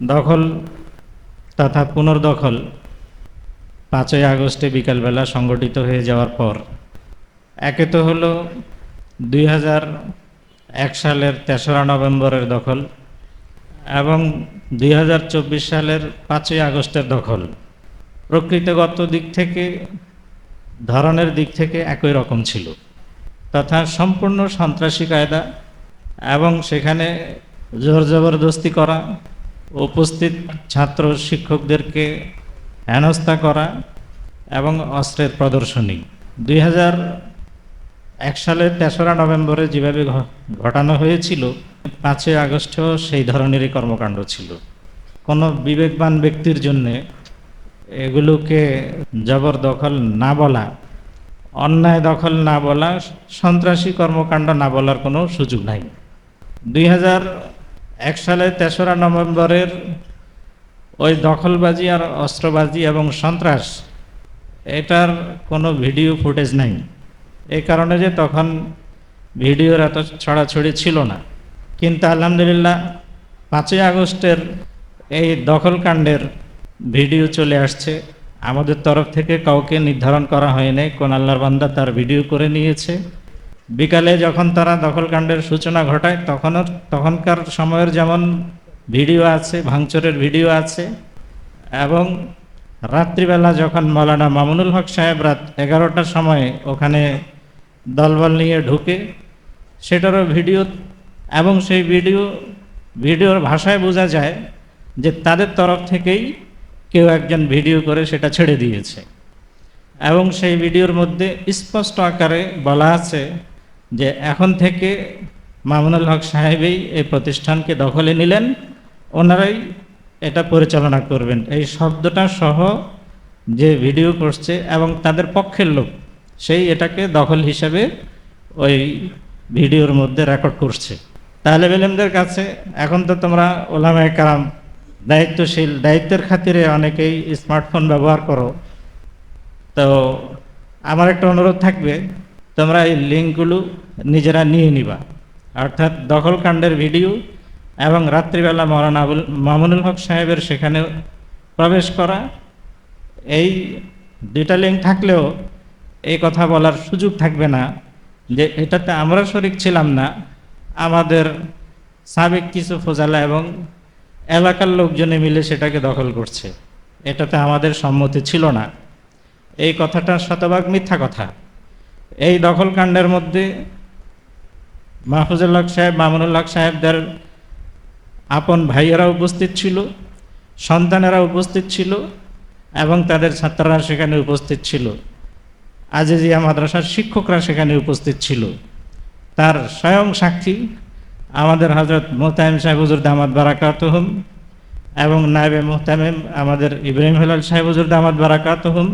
দখল তথা পুনর্দখল পাঁচই আগস্টে বিকালবেলা সংগঠিত হয়ে যাওয়ার পর। একে তো হলো দুই এক সালের তেসরা নভেম্বরের দখল এবং দুই হাজার চব্বিশ সালের পাঁচই আগস্টের দখল। প্রকৃতিগত দিক থেকে, ধরনের দিক থেকে একই রকম ছিল তথা সম্পূর্ণ সন্ত্রাসী কায়দা এবং সেখানে জোর জবরদস্তি করা উপস্থিত ছাত্র শিক্ষকদেরকে হেনস্থা করা এবং অস্ত্রের প্রদর্শনী। দুই এক সালের তেসরা নভেম্বরে যেভাবে ঘটানো হয়েছিল, পাঁচই আগস্টেও সেই ধরনেরই কর্মকাণ্ড ছিল। কোনো বিবেকবান ব্যক্তির জন্যে এগুলোকে জবরদখল না বলা, অন্যায় দখল না বলা, সন্ত্রাসী কর্মকাণ্ড না বলার কোনো সুযোগ নাই। দুই হাজার এক সালের তেসরা নভেম্বরের ওই দখলবাজি আর অস্ত্রবাজি এবং সন্ত্রাস, এটার কোনো ভিডিও ফুটেজ নাই। এই কারণে যে তখন ভিডিওর এত ছড়াছড়ি ছিল না। কিন্তু আলহামদুলিল্লাহ পাঁচই আগস্টের এই দখলকাণ্ডের ভিডিও চলে আসছে। আমাদের তরফ থেকে কাউকে নির্ধারণ করা হয়নি। কোন আল্লাহর বান্দা তার ভিডিও করে নিয়েছে। বিকালে যখন তারা দখলকাণ্ডের সূচনা ঘটায়, তখনও তখনকার সময়ের যেমন ভিডিও আছে, ভাঙচুরের ভিডিও আছে, এবং রাত্রিবেলা যখন মৌলানা মামুনুল হক সাহেব রাত এগারোটার সময় ওখানে দলবল নিয়ে ঢুকে, সেটারও ভিডিও এবং সেই ভিডিও, ভিডিওর ভাষায় বোঝা যায় যে তাদের তরফ থেকেই কেউ একজন ভিডিও করে সেটা ছেড়ে দিয়েছে। এবং সেই ভিডিওর মধ্যে স্পষ্ট আকারে বলা আছে যে এখন থেকে মামুনুল হক সাহেবই এই প্রতিষ্ঠানকে দখলে নিলেন, ওনারাই এটা পরিচালনা করবেন। এই শব্দটা সহ যে ভিডিও করছে এবং তাদের পক্ষের লোক, সেই এটাকে দখল হিসাবে ওই ভিডিওর মধ্যে রেকর্ড করছে। তাহলে বেলেমদের কাছে এখন তো তোমরা ওলামায় কারাম, দায়িত্বশীল, দায়িত্বের খাতিরে অনেকেই স্মার্টফোন ব্যবহার করো। তো আমার একটা অনুরোধ থাকবে তোমরা এই লিঙ্কগুলো নিজেরা নিয়ে নিবা। অর্থাৎ দখলকাণ্ডের ভিডিও এবং রাত্রিবেলা মৌলানা আবুল মামুনুল হক সাহেবের সেখানে প্রবেশ করা। এই দুইটা লিঙ্ক থাকলেও এই কথা বলার সুযোগ থাকবে না যে এটাতে আমরা শরিক ছিলাম না। আমাদের সাবেক কিছু ফোজালা এবং এলাকার লোকজনে মিলে সেটাকে দখল করছে। এটাতে আমাদের সম্মতি ছিল না। এই কথাটা শতভাগ মিথ্যা কথা। এই দখলকাণ্ডের মধ্যে মাহফুজুল হক সাহেব, মামুনুল হক সাহেবদের আপন ভাইয়েরা উপস্থিত ছিল, সন্তানেরা উপস্থিত ছিল এবং তাদের ছাত্ররা সেখানে উপস্থিত ছিল। আজিজিয়া মাদ্রাসার শিক্ষকরা সেখানে উপস্থিত ছিল। তার স্বয়ং সাক্ষী আমাদের হজরত মোহতাইম সাহেব হুজুর দামাদ বারাকাতহম এবং নায়েবে মোহতামিম আমাদের ইব্রাহিম হেলাল সাহেব হুজুর দামাদ বারাকাতহম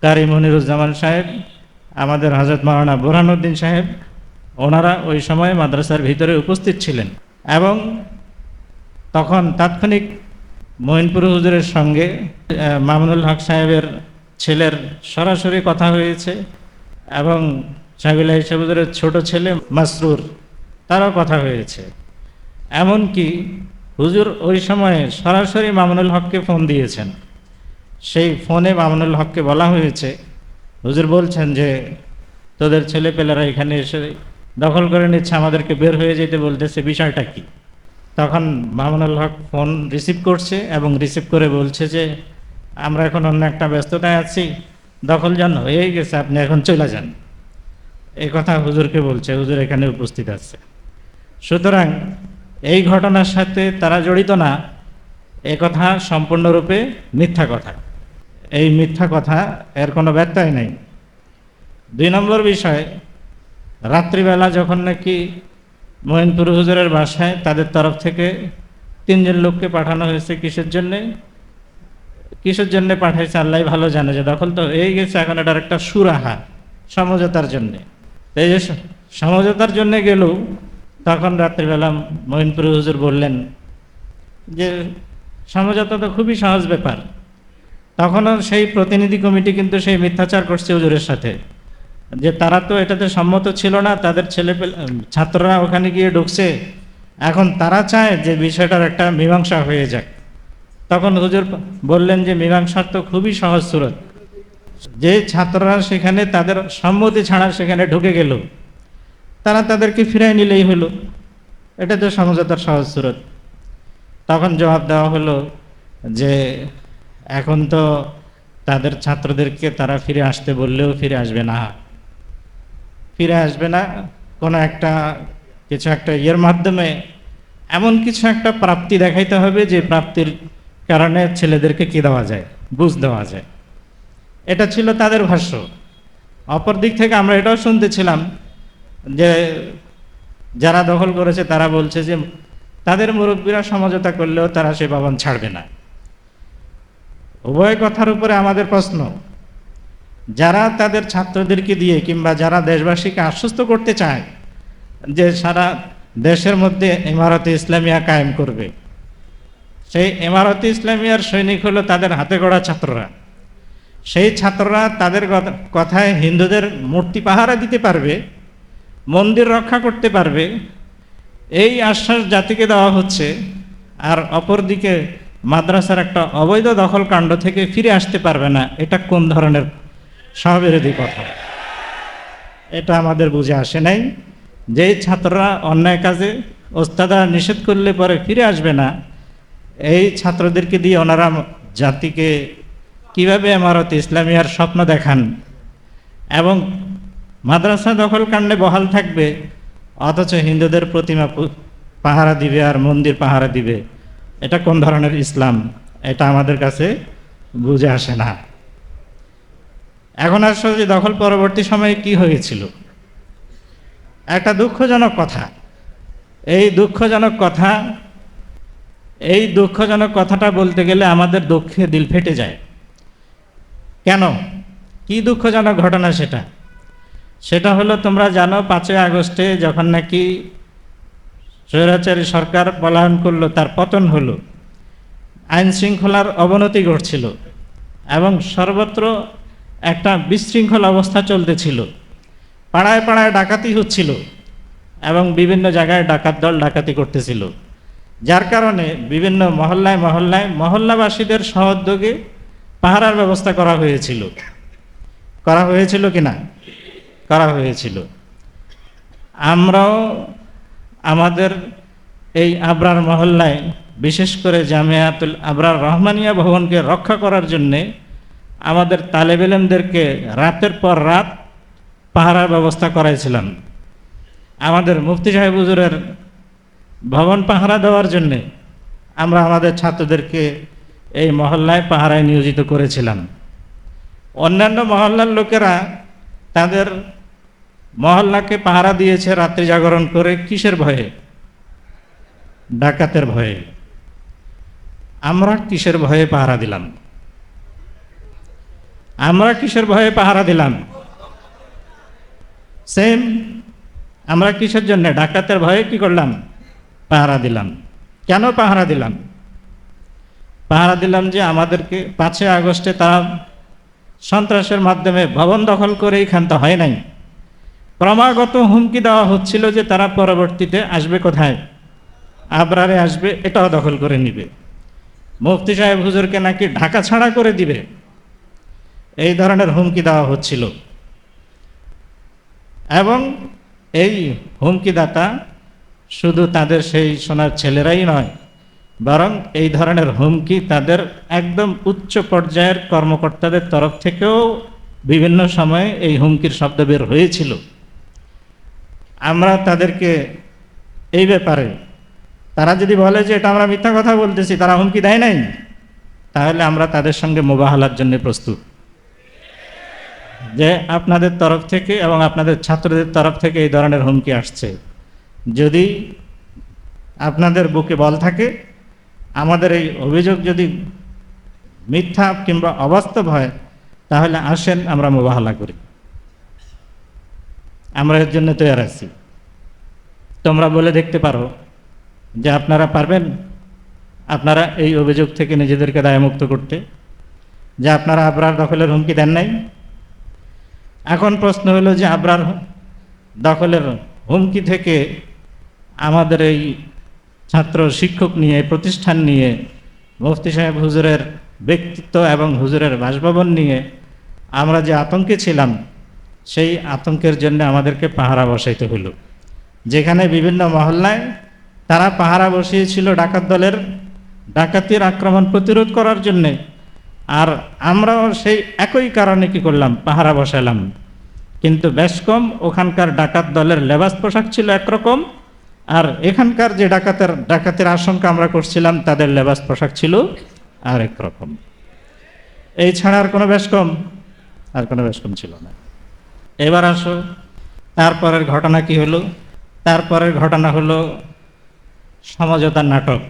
কারি মনিরুজ্জামান সাহেব আমাদের হজরত মাওলানা বোরহানুদ্দিন সাহেব, ওনারা ওই সময় মাদ্রাসার ভিতরে উপস্থিত ছিলেন এবং তখন তাৎক্ষণিক মঈনপুর হুজুরের সঙ্গে মামুনুল হক সাহেবের ছেলের সরাসরি কথা হয়েছে এবং সাহেবুল্লাহ হুজুরের ছোট ছেলে মাসরুর, তারও কথা হয়েছে। এমনকি হুজুর ওই সময়ে সরাসরি মামুনুল হককে ফোন দিয়েছেন। সেই ফোনে মামুনুল হককে বলা হয়েছে হুজুর বলছেন যে, তোদের ছেলেপেলেরা এখানে এসে দখল করে নিচ্ছে, আমাদেরকে বের হয়ে যেতে বলতেছে, বিষয়টা কি? তখন মামুনুল হক ফোন রিসিভ করছে এবং রিসিভ করে বলছে যে, আমরা এখন অন্য একটা ব্যস্ততায় আছি দখল জান হয়ে গেছে, আপনি এখন চলে যান। এই কথা হুজুরকে বলছে, হুজুর এখানে উপস্থিত আছে। সুতরাং এই ঘটনার সাথে তারা জড়িত না, এ কথা সম্পূর্ণরূপে মিথ্যা কথা। এই মিথ্যা কথা এর কোনো ব্যত্যয় নেই। দুই নম্বর বিষয়, রাত্রিবেলা যখন নাকি মোহিনপুর হুজুরের বাসায় তাদের তরফ থেকে তিনজন লোককে পাঠানো হয়েছে কিসের জন্যে? কিসের জন্য পাঠাইছে আল্লাহ ভালো জানে যে দখল তো এই গেছে, এখন এটার একটা সুরাহা সমঝোতার জন্যে। এই যে সমঝোতার জন্য গেলেও তখন রাত্রিবেলা মহিনপুর হুজুর বললেন যে, সমঝোতা তো খুবই সহজ ব্যাপার। তখনও সেই প্রতিনিধি কমিটি কিন্তু সেই মিথ্যাচার করছে হুজুরের সাথে। যে তারা তো এটাতে সম্মত ছিল না, তাদের ছেলে ছাত্ররা ওখানে গিয়ে ঢুকছে। এখন তারা চায় যে বিষয়টার একটা মীমাংসা হয়ে যাক। তখন হুজুর বললেন যে মীমাংসার তো খুবই সহজ সুরত। যে ছাত্ররা সেখানে তাদের সম্মতি ছাড়া সেখানে ঢুকে গেল, তারা তাদেরকে ফিরাই নিলেই হলো। এটা তো সমঝোতার সহজ সুরত। তখন জবাব দেওয়া হলো যে এখন তো তাদের ছাত্রদেরকে তারা ফিরে আসতে বললেও ফিরে আসবে না। ফিরে আসবে না, কোনো একটা কিছু একটা ইয়ের মাধ্যমে এমন কিছু একটা প্রাপ্তি দেখাইতে হবে যে প্রাপ্তির কারণে ছেলেদেরকে কি দেওয়া যায়, বুঝ দেওয়া যায়। এটা ছিল তাদের ভাষ্য। অপর দিক থেকে আমরা এটাও শুনতেছিলাম যে যারা দখল করেছে তারা বলছে যে তাদের মুরব্বীরা সমঝোতা করলেও তারা সে ভবন ছাড়বে না। উভয় কথার উপরে আমাদের প্রশ্ন। যারা তাদের ছাত্রদেরকে দিয়ে কিংবা যারা দেশবাসীকে আশ্বস্ত করতে চায় যে সারা দেশের মধ্যে ইমারতে ইসলামিয়া কায়েম করবে, সেই ইমারতে ইসলামিয়ার সৈনিক হলো তাদের হাতে গড়া ছাত্ররা। সেই ছাত্ররা তাদের কথায় হিন্দুদের মূর্তি পাহারা দিতে পারবে, মন্দির রক্ষা করতে পারবে। এই আশ্বাস জাতিকে দেওয়া হচ্ছে, আর অপরদিকে মাদ্রাসার একটা অবৈধ দখল কাণ্ড থেকে ফিরে আসতে পারবে না, এটা কোন ধরনের সহবিরোধী কথা? এটা আমাদের বুঝে আসে নাই। যে ছাত্ররা অন্যায় কাজে ওস্তাদা নিষেধ করলে পরে ফিরে আসবে না, এই ছাত্রদেরকে দিয়ে ওনারা জাতিকে কীভাবে আমারত ইসলামিয়ার স্বপ্ন দেখান? এবং মাদ্রাসা দখল কাণ্ডে বহাল থাকবে, অথচ হিন্দুদের প্রতিমা পাহারা দিবে আর মন্দির পাহারা দিবে। এটা কোন ধরনের ইসলাম? এটা আমাদের কাছে বুঝে আসে না। এখন আসলে যে দখল পরবর্তী সময়ে কি হয়েছিল? একটা দুঃখজনক কথা। এই দুঃখজনক কথা, এই দুঃখজনক কথাটা বলতে গেলে আমাদের দুঃখে দিল ফেটে যায়। কেন? কি দুঃখজনক ঘটনা সেটা? সেটা হলো তোমরা জানো পাঁচই আগস্টে যখন নাকি স্বৈরাচারী সরকার পলায়ন করল, তার পতন হলো। আইন শৃঙ্খলার অবনতি ঘটছিল এবং সর্বত্র একটা বিশৃঙ্খল অবস্থা চলতেছিল। পাড়ায় পাড়ায় ডাকাতি হচ্ছিল এবং বিভিন্ন জায়গায় ডাকাত দল ডাকাতি করতেছিল। যার কারণে বিভিন্ন মহল্লায় মহল্লায় মহল্লাবাসীদের সহযোগে পাহারার ব্যবস্থা করা হয়েছিল। করা হয়েছিল কি না করা হয়েছিল। আমরাও আমাদের এই আবরার মহল্লায়, বিশেষ করে জামিয়াতুল আবরার রহমানিয়া ভবনকে রক্ষা করার জন্যে আমাদের তালেবেলেমদেরকে রাতের পর রাত পাহারার ব্যবস্থা করাইছিলাম। আমাদের মুফতি সাহেব হুজুরের ভবন পাহারা দেওয়ার জন্যে আমরা আমাদের ছাত্রদেরকে এই মহল্লায় পাহারায় নিয়োজিত করেছিলাম। অন্যান্য মহল্লার লোকেরা তাদের মহল্লাকে পাহারা দিয়েছে রাত্রি জাগরণ করে কিসের ভয়ে? ডাকাতের ভয়ে। আমরা কিসের ভয়ে পাহারা দিলাম? আমরা কিসের ভয়ে পাহারা দিলাম? সেম, আমরা কিসের জন্য ডাকাতের ভয়ে কি করলাম? পাহারা দিলাম। কেন পাহারা দিলাম? পাহারা দিলাম যে আমাদেরকে পাঁচই আগস্টে তারা সন্ত্রাসের মাধ্যমে ভবন দখল করেই ক্ষান্ত হয় নাই। ক্রমাগত হুমকি দেওয়া হচ্ছিল যে তারা পরবর্তীতে আসবে কোথায়? আবরারে আসবে, এটাও দখল করে নিবে। মুফতি সাহেব হুজুরকে নাকি ঢাকা ছাড়া করে দিবে? এই ধরনের হুমকি দেওয়া হচ্ছিল। এবং এই হুমকিদাতা শুধু তাদের সেই সোনার ছেলেরাই নয়, বরং এই ধরনের হুমকি তাদের একদম উচ্চ পর্যায়ের কর্মকর্তাদের তরফ থেকেও বিভিন্ন সময়ে এই হুমকির শব্দ বের হয়েছিল। আমরা তাদেরকে এই ব্যাপারে, তারা যদি বলে যে এটা আমরা মিথ্যা কথা বলতেছি, তারা হুমকি দেয় নাই? তাহলে আমরা তাদের সঙ্গে মোবাহলার জন্য প্রস্তুত। যে আপনাদের তরফ থেকে এবং আপনাদের ছাত্রদের তরফ থেকে এই ধরনের হুমকি আসছে। যদি আপনাদের বুকে বল থাকে, আমাদের এই অভিযোগ যদি মিথ্যা কিংবা অবাস্তব হয়, তাহলে আসেন, আমরা মোবাহলা করি। আমরা এর জন্য তৈরি আছি। তোমরা বলে দেখতে পারো যে আপনারা পারবেন আপনারা এই অভিযোগ থেকে নিজেদেরকে দায়মুক্ত করতে, যে আপনারা আবরার দখলের হুমকি দেন নাই। এখন প্রশ্ন হলো যে আবরার দখলের হুমকি থেকে আমাদের এই ছাত্র শিক্ষক নিয়ে, প্রতিষ্ঠান নিয়ে, মুফতি সাহেব হুজুরের ব্যক্তিত্ব এবং হুজুরের বাসভবন নিয়ে আমরা যে আতঙ্কে ছিলাম সেই আতঙ্কের জন্য আমাদেরকে পাহারা বসাইতে হলো যেখানে বিভিন্ন মহল্লায় তারা পাহারা বসিয়েছিল ডাকাত দলের ডাকাতির আক্রমণ প্রতিরোধ করার জন্যে। আর আমরাও সেই একই কারণে কি করলাম, পাহারা বসালাম। কিন্তু বেশ কম ওখানকার ডাকাত দলের লেবাস পোশাক ছিল একরকম, আর এখানকার যে ডাকাতের ডাকাতের আশঙ্কা আমরা করছিলাম, তাদের লেবাস পোশাক ছিল আর একরকম। এই ছাড়া আর কোনো বেশ কম, আর কোনো বেশ কম ছিল না। এবার আসো। তারপরের ঘটনা কি হলো? তারপরের ঘটনা হলো সমঝোতার নাটক।